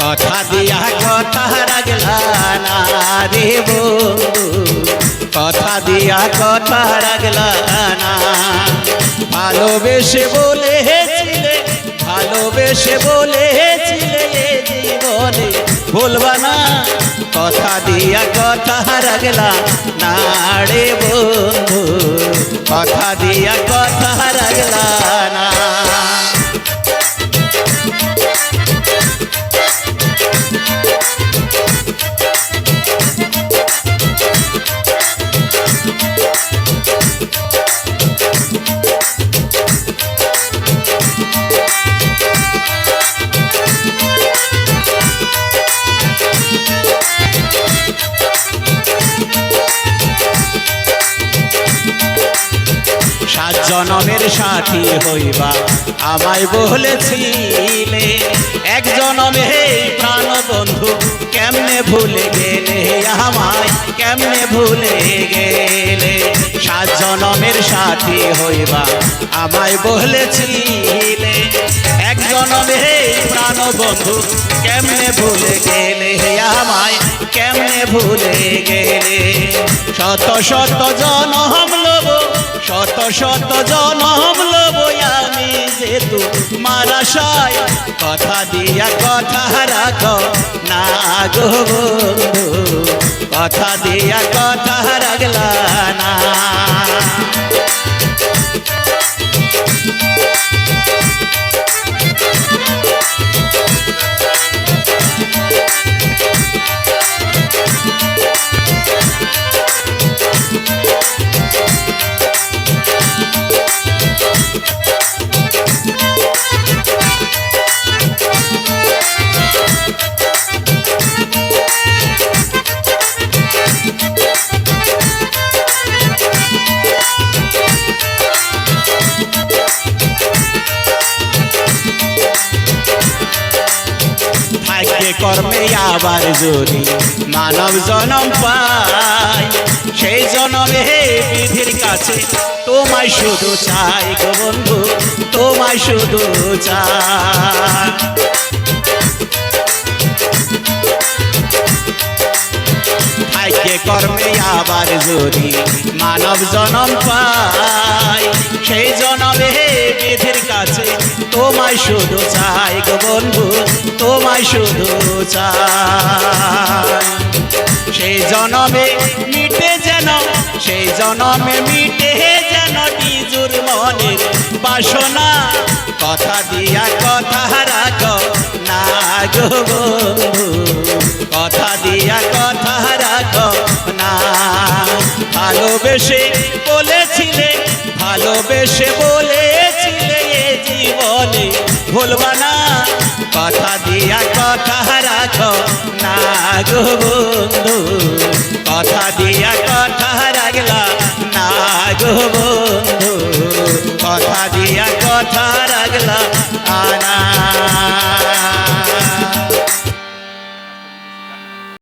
কথা দিয়া কথা রাগলা না রে বন্ধু কথা দিয়া কথা রাগলা না। ভালোবেসে বলেছিলে ভালোবেসে বলেছিলে জীবনে। ভুলবা না, কথা দিয়া কথা রাগলা না রে বন্ধু। কথা দিয়া কথা জনমের সাথী হইবা। আমায় বলেছিলে, এক জনমে প্রাণ বন্ধু কেমনে ভুলে গেলে আমায়, কেমনে ভুলে গেলে? সাত জনমের সাথী হইবা। আমায় বলেছিলে, এক জনমে প্রাণ বন্ধু কেমনে ভুলে গেলে আমায়, কেমনে ভুলে গেলে? শত শত জনম লব শত শত জনম লব আমি যেহেতু মারাশায় কথা দিয়া কথা রাখ, না গো কথা দিয়া কথা কর্মে আবার যদি মানব জনম পাই, সেই জনমে বিধির কাছে তোমায় শুধু চাই গো বন্ধু, তোমায় শুধু চাই। কর্মে আবার যদি মানব জনম পাই, সেই জনমে তোমায় শুধু চাই গো বন্ধু, তোমায় শুধু চাই। সেই জনমে মিটে যেন সেই জনমে মিটে যেন নিজুর মনের বাসনা। কথা দিয়া কথা রাখো, না গো কথা দিয়া কথা রাখো, না। ভালোবেসে বলেছিলে, ভালোবেসে জীবনে ভুলবা না কথা দিয়া কথা রাখো না গো বন্ধু। কথা দিয়া কথা রাখলা না গো বন্ধু। কথা দিয়া কথা রাখলা আনা।